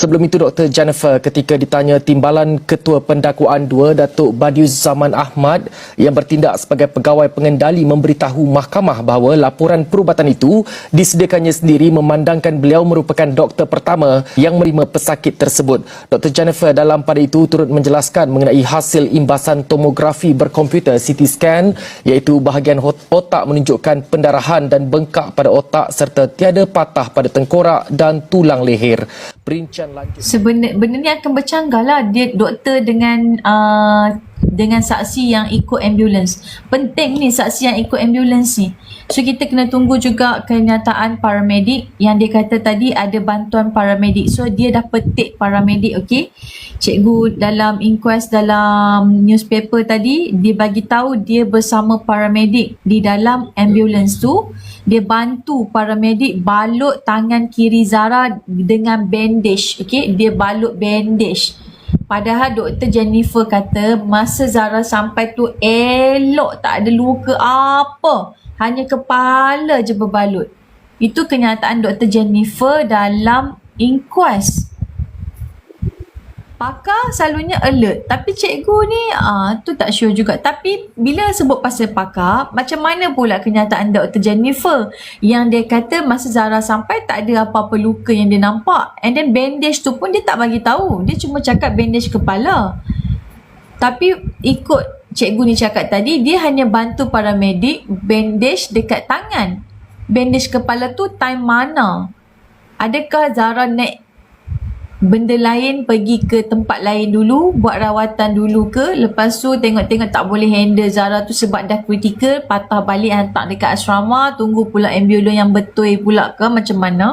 Sebelum itu Dr. Jennifer ketika ditanya Timbalan Ketua Pendakwaan 2 Datuk Badius Zaman Ahmad yang bertindak sebagai pegawai pengendali memberitahu mahkamah bahawa laporan perubatan itu disediakannya sendiri memandangkan beliau merupakan doktor pertama yang menerima pesakit tersebut. Dr. Jennifer dalam pada itu turut menjelaskan mengenai hasil imbasan tomografi berkomputer CT scan iaitu bahagian otak menunjukkan pendarahan dan bengkak pada otak serta tiada patah pada tengkorak dan tulang leher. Perincian lanjut. Sebenarnya akan bercanggah lah dia doktor dengan uh, dengan saksi yang ikut ambulans. Penting ni saksi yang ikut ambulans ni. So kita kena tunggu juga kenyataan paramedik yang dia kata tadi ada bantuan paramedik. So dia dah petik paramedik okey. Cikgu dalam inquest dalam newspaper tadi dia bagi tahu dia bersama paramedik di dalam ambulans tu dia bantu paramedik balut tangan kiri Zara dengan bandage okey? Dia balut bandage. Padahal doktor Jennifer kata masa Zara sampai tu elok tak ada luka apa. Hanya kepala je berbalut. Itu kenyataan doktor Jennifer dalam inquest Pakar selalunya alert. Tapi cikgu ni ah tu tak sure juga. Tapi bila sebut pasal pakar Macam mana pula kenyataan Dr. Jennifer Yang dia kata masa Zara sampai Tak ada apa-apa luka yang dia nampak. And then bandage tu pun dia tak bagi tahu. Dia cuma cakap bandage kepala. Tapi ikut cikgu ni cakap tadi Dia hanya bantu paramedik Bandage dekat tangan. Bandage kepala tu time mana? Adakah Zara naik benda lain pergi ke tempat lain dulu buat rawatan dulu ke lepas tu tengok-tengok tak boleh handle Zara tu sebab dah kritikal patah balik hantar dekat asrama tunggu pula ambulans yang betul pula ke macam mana?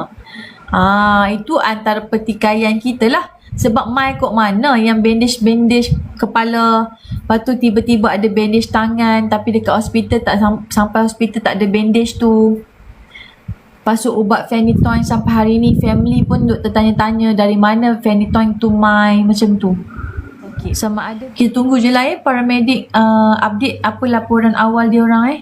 Ah itu antara pertikaian kita lah. Sebab mai kok mana yang bandage-bandage kepala lepas tu tiba-tiba ada bandage tangan tapi dekat hospital tak sam- sampai hospital tak ada bandage tu Tu ubat Phenytoin sampai hari ni family pun duk tertanya-tanya dari mana Phenytoin tu mai macam tu. Okay. Sama ada kita tunggu je lah eh paramedik uh, update apa laporan awal dia orang eh.